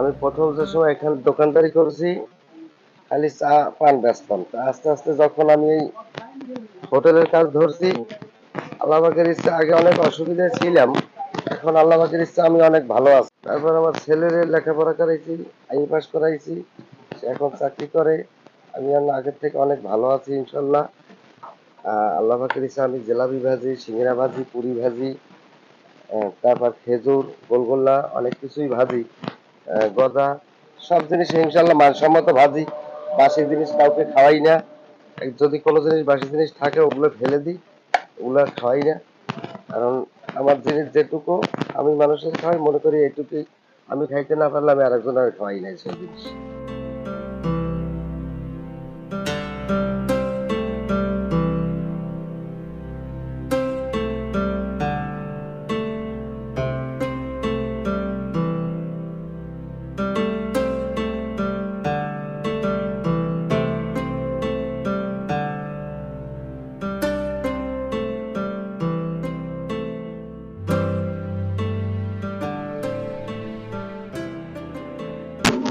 আমি প্রথম যে সময় এখানে দোকানদারি করেছি খালি চা পান বেচতাম আস্তে আস্তে যখন আমি এই হোটেলের কাজ ধরছি আল্লাহবাকের ইচ্ছা আগে অনেক অসুবিধায় ছিলাম এখন আল্লাহবাকের ইচ্ছা আমি অনেক ভালো আছি। তারপর আমার ছেলের লেখাপড়া করাইছি আই পাস করাইছি সে এখন চাকরি করে। আমি আগের থেকে অনেক ভালো আছি ইনশাল্লাহ। আহ, আল্লাহ পাকের ইচ্ছা আমি জেলাবি ভাজি সিঙ্গিরা ভাজি পুরি ভাজি তারপর খেজুর গোলগোল্লা অনেক কিছুই ভাজি। গজা, সব জিনিস ইনশাল্লাহ মানসম্মত ভাজি। বাসি জিনিস কাউকে খাওয়াই না। যদি কোনো জিনিস, বাসি জিনিস থাকে, ওগুলো ফেলে দিই। ওগুলো খাওয়াই না। কারণ আমার জিনিস যেটুকু আমি মানুষের খাওয়াই, মনে করি এটুকুই। আমি খাইতে না পারলে আমি আরেকজন আর খাওয়াই নাই সেই জিনিস।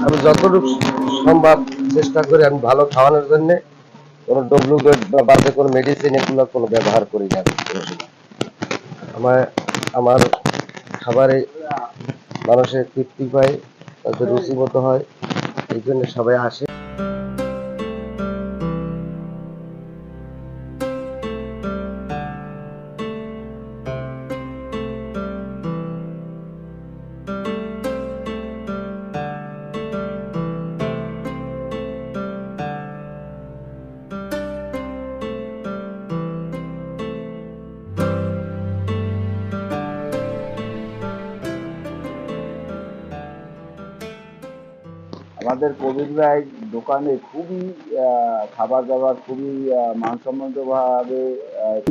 আমি যতটুকু সম্ভব চেষ্টা করি আমি ভালো খাওয়ানোর জন্য কোনো ডুপ্লিকেট বা বাজে কোনো মেডিসিন এগুলো কোনো ব্যবহার করি না। আমার আমার খাবারে মানুষের তৃপ্তি পায়, তাদের রুচিমতো হয়, এই জন্য সবাই আসে আমাদের কবির ভাই দোকানে খুবই খাবার দাবার খুবই মানসম্মত মানসম্মতভাবে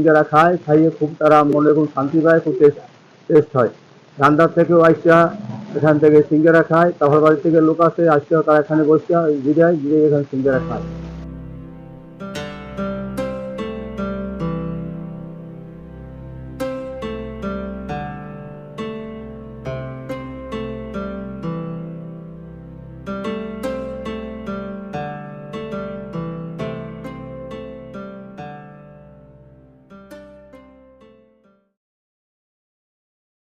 যারা খায়, খাইয়ে খুব তারা মনে খুব শান্তি পায়, খুব টেস্ট হয়। রান্দার থেকেও আইসা এখান থেকে সিঙ্গারা খায়, তারপর বাড়ি থেকে লোক আসে আসছে তারা এখানে বসে জিরায় জিরে এখানে সিঙ্গারা খায়।